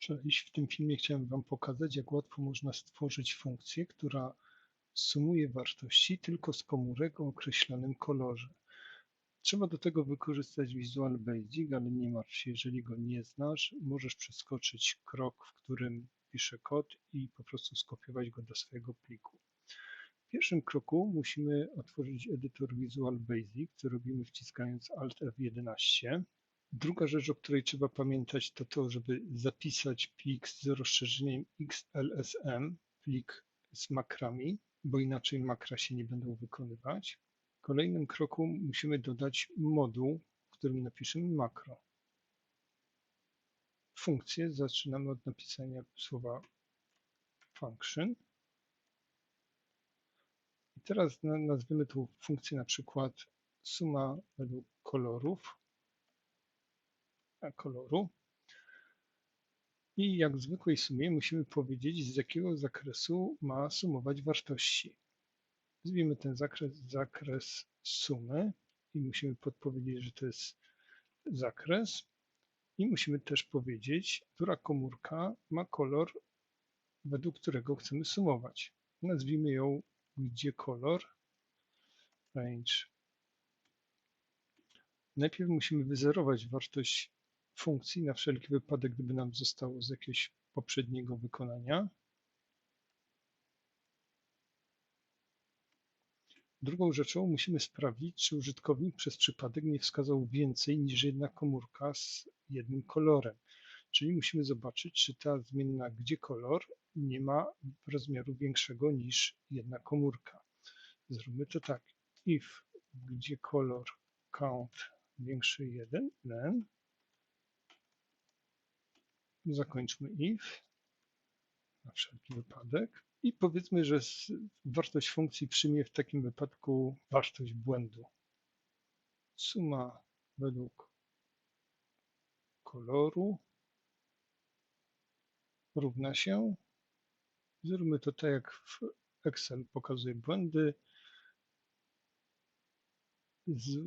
W tym filmie chciałem Wam pokazać, jak łatwo można stworzyć funkcję, która sumuje wartości tylko z komórek o określonym kolorze. Trzeba do tego wykorzystać Visual Basic, ale nie martw się, jeżeli go nie znasz, możesz przeskoczyć krok, w którym piszę kod i po prostu skopiować go do swojego pliku. W pierwszym kroku musimy otworzyć edytor Visual Basic, co robimy wciskając Alt F11. Druga rzecz, o której trzeba pamiętać, to to, żeby zapisać plik z rozszerzeniem XLSM, plik z makrami, bo inaczej makra się nie będą wykonywać. W kolejnym kroku musimy dodać moduł, w którym napiszemy makro. Funkcję zaczynamy od napisania słowa function. I teraz nazwiemy tą funkcję na przykład suma według kolorów koloru. I jak w zwykłej sumie musimy powiedzieć, z jakiego zakresu ma sumować wartości. Nazwijmy ten zakres zakres sumy i musimy podpowiedzieć, że to jest zakres. I musimy też powiedzieć, która komórka ma kolor, według którego chcemy sumować. Nazwijmy ją gdzie kolor range. Najpierw musimy wyzerować wartość funkcji na wszelki wypadek, gdyby nam zostało z jakiegoś poprzedniego wykonania. Drugą rzeczą musimy sprawdzić, czy użytkownik przez przypadek nie wskazał więcej niż jedna komórka z jednym kolorem. Czyli musimy zobaczyć, czy ta zmienna gdzie kolor nie ma rozmiaru większego niż jedna komórka. Zróbmy to tak. If gdzie kolor count większy 1, then zakończmy if na wszelki wypadek i powiedzmy, że wartość funkcji przyjmie w takim wypadku wartość błędu. Suma według koloru równa się. Zróbmy to tak jak w Excel pokazuje błędy. Z,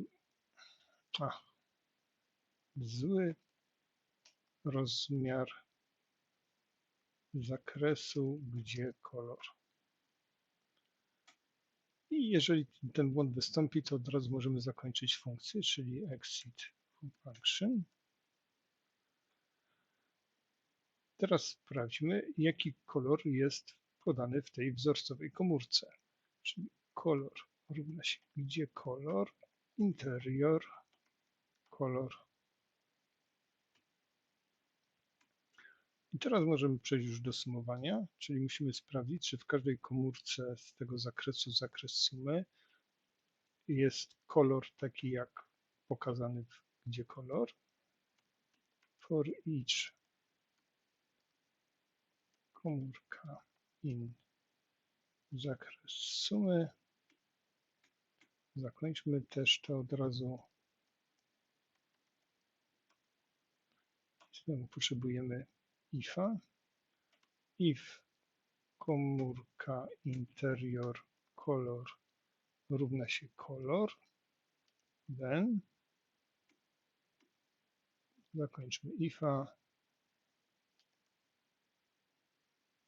a, zły rozmiar zakresu, gdzie kolor. I jeżeli ten błąd wystąpi, to od razu możemy zakończyć funkcję, czyli exit function. Teraz sprawdźmy, jaki kolor jest podany w tej wzorcowej komórce. Czyli kolor równa się gdzie kolor, interior, kolor I teraz możemy przejść już do sumowania, czyli musimy sprawdzić, czy w każdej komórce z tego zakresu zakres sumy jest kolor taki jak pokazany w gdzie kolor. For each komórka in zakres sumy. Zakończmy też to od razu. Znowu potrzebujemy ifa. If komórka interior kolor równa się kolor, then zakończmy ifa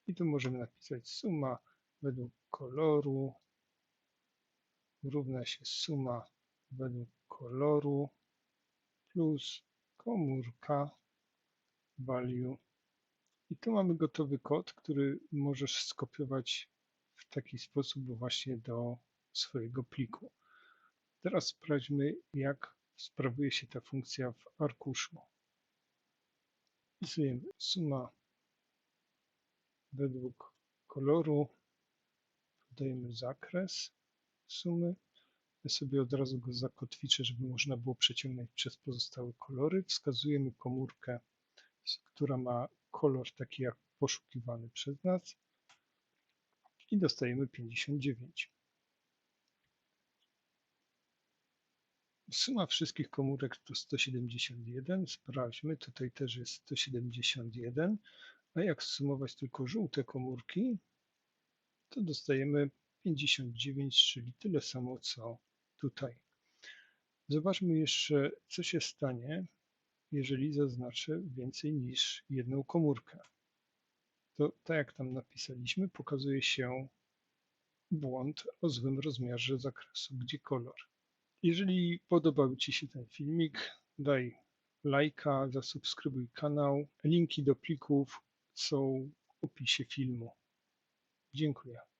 i tu możemy napisać suma według koloru równa się suma według koloru plus komórka value i tu mamy gotowy kod, który możesz skopiować w taki sposób właśnie do swojego pliku. Teraz sprawdźmy, jak sprawuje się ta funkcja w arkuszu. Wpisujemy suma według koloru, podajemy zakres sumy. Ja sobie od razu go zakotwiczę, żeby można było przeciągnąć przez pozostałe kolory. Wskazujemy komórkę, która ma kolor taki jak poszukiwany przez nas i dostajemy 59. Suma wszystkich komórek to 171. Sprawdźmy, tutaj też jest 171. A jak sumować tylko żółte komórki, to dostajemy 59, czyli tyle samo co tutaj. Zobaczmy jeszcze, co się stanie, jeżeli zaznaczę więcej niż jedną komórkę. To tak jak tam napisaliśmy, pokazuje się błąd o złym rozmiarze zakresu, gdzie kolor. Jeżeli podobał Ci się ten filmik, daj lajka, zasubskrybuj kanał. Linki do plików są w opisie filmu. Dziękuję.